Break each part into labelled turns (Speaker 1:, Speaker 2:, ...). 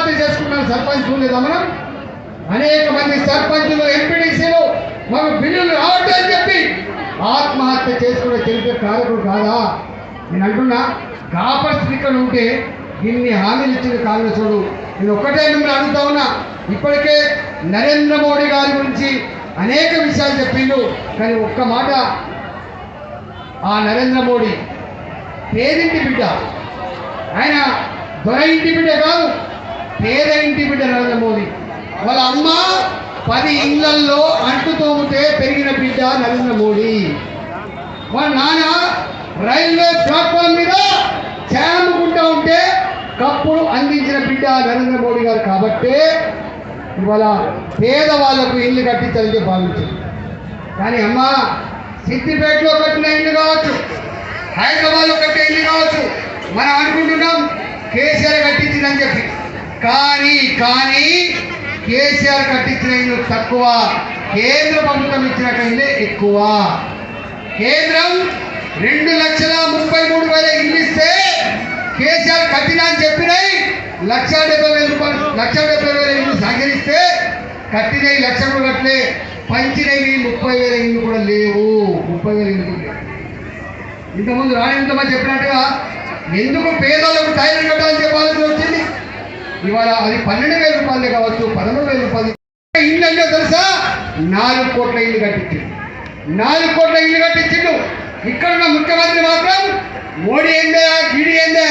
Speaker 1: ఆత్మహత్య చేసుకున్నారు సర్పంచ్ మనం? అనేక మంది సర్పంచులు ఎంపీడీసీలు మాకు బిల్లులు రావట్లేదు చెప్పి ఆత్మహత్య చేసుకునే తెలిపే కారకుడు కాదా? నేను అంటున్నా కాపర్ స్పీకర్ ఇక్కడ ఉంటే ఇన్ని హామీలు ఇచ్చిన కాంగ్రెస్ నేను ఒక్కటే మిమ్మల్ని అడుగుతా ఉన్నా ఇప్పటికే నరేంద్ర మోడీ గారి గురించి అనేక విషయాలు చెప్పిండు. కానీ ఒక్క మాట ఆ నరేంద్ర మోడీ పేరింటి బిడ్డ. ఆయన దొర ఇంటి బిడ్డ కాదు. పేద ఇంటి బిడ్డ నరేంద్ర మోదీ. వాళ్ళ అమ్మ పది ఇళ్ళల్లో అంటు తోమితే పెరిగిన బిడ్డ నరేంద్ర మోడీ వాళ్ళ నాన్న రైల్వే ప్లాట్ఫామ్ మీద చేముకుంటా ఉంటే కప్పుడు అందించిన బిడ్డ నరేంద్ర మోడీ గారు కాబట్టే ఇవాళ పేదవాళ్ళకు ఇల్లు కట్టించాలని భావించింది కానీ అమ్మ సిద్దిపేటలో కట్టిన ఇల్లు కావచ్చు హైదరాబాద్లో కట్టిన ఇల్లు కావచ్చు మనం అనుకుంటున్నాం కేసీఆర్ కట్టించిందని చెప్పి. కానీ కానీ కేసీఆర్ కట్టించిన ఇల్లు తక్కువ కేంద్ర ప్రభుత్వం ఇచ్చిన ఇల్లే ఎక్కువ. కేంద్రం రెండు లక్షల ముప్పై మూడు వేల ఇల్లు ఇస్తే కేసీఆర్ కట్టినా అని చెప్పినాయి లక్ష డెబ్బై వేల రూపాయలు లక్ష డెబ్బై వేల ఇల్లు సహకరిస్తే కట్టినవి లక్ష కూడా కట్టలే పంచినవి ముప్పై వేల ఇల్లు కూడా లేవు. ముప్పై వేల ఇల్లు కూడా లేవు. ఇంతకుముందు రాణింతమని చెప్పినట్టుగా ఎందుకు పేదలకు టైర్లు కట్టాలని చెప్పాల్సి వచ్చింది? ఇవాళ అది పన్నెండు వేల రూపాయలే కావచ్చు పదమూడు వేల రూపాయలు. ఇల్లు అంటే తెలుసా? నాలుగు కోట్ల ఇల్లు కట్టించిండు. నాలుగు కోట్ల ఇల్లు కట్టించిండు. ఇక్కడ ఉన్న ముఖ్యమంత్రి మాత్రం మోడీ ఏందా గిడి ఏందా?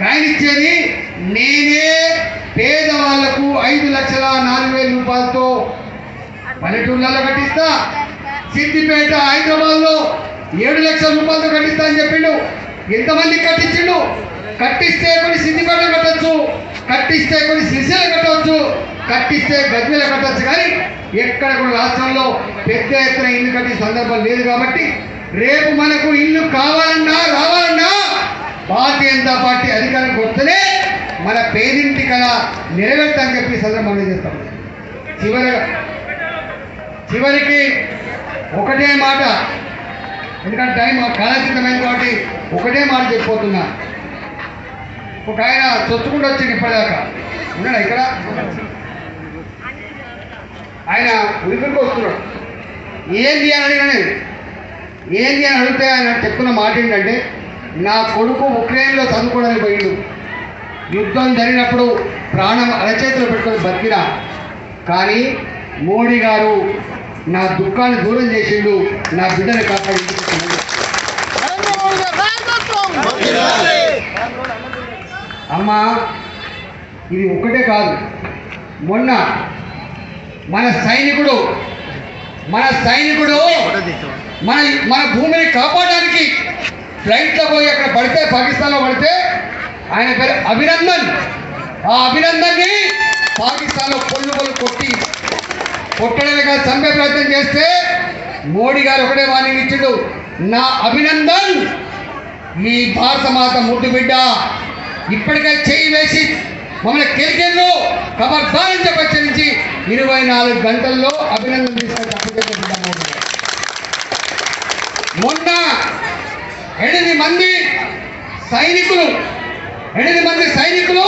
Speaker 1: కాయనిచ్చేది నేనే పేదవాళ్ళకు ఐదు లక్షల నాలుగు వేల రూపాయలతో పల్లెటూళ్ళలో కట్టిస్తా. సిద్దిపేట హైదరాబాద్లో ఏడు లక్షల రూపాయలతో కట్టిస్తా అని చెప్పిండు. ఎంతమంది కట్టించిండు? కట్టిస్తే కొన్ని సిద్దిపేట కట్టొచ్చు. కట్టిస్తే కొన్ని సిరిసిల్ల కట్టవచ్చు కట్టిస్తే గజ్వేల కట్టొచ్చు కానీ ఎక్కడ కూడా రాష్ట్రంలో పెద్ద ఎత్తున ఇల్లు కట్టే సందర్భం లేదు కాబట్టి రేపు మనకు ఇల్లు కావాలన్నా రావాలన్నా భారతీయ జనతా పార్టీ అధికారం వస్తేనే మన పేదింటి కళ నెరవేర్తాని చెప్పి సందర్భం చేస్తాం చివరి చివరికి ఒకటే మాట ఎందుకంటే టైం కాలచితమైంది కాబట్టి ఒకటే మాట చెప్పిపోతున్నా ఒక ఆయన చొచ్చుకుంటూ వచ్చింది ఇప్పటిదాకా. ఉన్నాడు ఇక్కడ? ఆయన ఉరికరికి వస్తున్నాడు. ఏంది అని అడిగిన నేను ఏంది అని అడిగితే ఆయన చెప్తున్న మాట ఏంటంటే నా కొడుకు ఉక్రెయిన్లో చదువుకోవడానికి పోయిండు. యుద్ధం జరిగినప్పుడు ప్రాణం అరచేతిలో పెట్టుకొని బతికినా. కానీ మోడీ గారు నా దుఃఖాన్ని దూరం చేసిండు నా బిడ్డని కాపాడి అమ్మా ఇది ఒక్కటే కాదు. మొన్న మన సైనికుడు మన సైనికుడు మన మన భూమిని కాపాడడానికి ఫ్లైట్లో పోయి అక్కడ పడితే పాకిస్తాన్లో పడితే ఆయన పేరు అభినందన్. ఆ అభినందన్ని పాకిస్తాన్లో పొల్లు పొల్లు కొట్టి కొట్టడమే కాదు చంపే ప్రయత్నం చేస్తే మోడీ గారు ఒకటే వాణి ఇచ్చిండు. నా అభినందన్ ఈ భారత మాత ముద్దు బిడ్డ. ఇప్పటికే చేయి వేసి మమ్మల్ని కెలికెళ్ళు. ఖబర్దార్ అని చెప్పి ఇరవై నాలుగు గంటల్లో అభినందన తీసుకొని తప్పకుండా మొన్న ఎనిమిది మంది సైనికులు ఎనిమిది మంది సైనికులు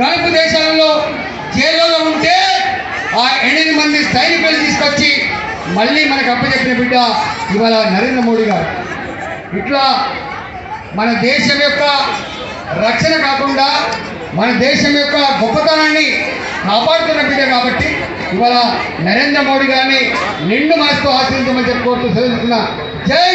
Speaker 1: గల్ఫ్ దేశాలలో జైల్లో ఉంటే ఆ ఎనిమిది మంది సైనికులు తీసుకొచ్చి మళ్ళీ మనకు అప్పచెప్పిన బిడ్డ ఇవాళ నరేంద్ర మోడీ గారు. ఇట్లా మన దేశం యొక్క రక్షణ కాకుండా మన దేశం యొక్క గొప్పతనాన్ని కాపాడుతున్న బిడ్డ కాబట్టి ఇవాళ నరేంద్ర మోడీ గారిని నిండు మనసుతో ఆశ్రయించమని చెప్పి కోరుతూ సెలవుతున్నా జై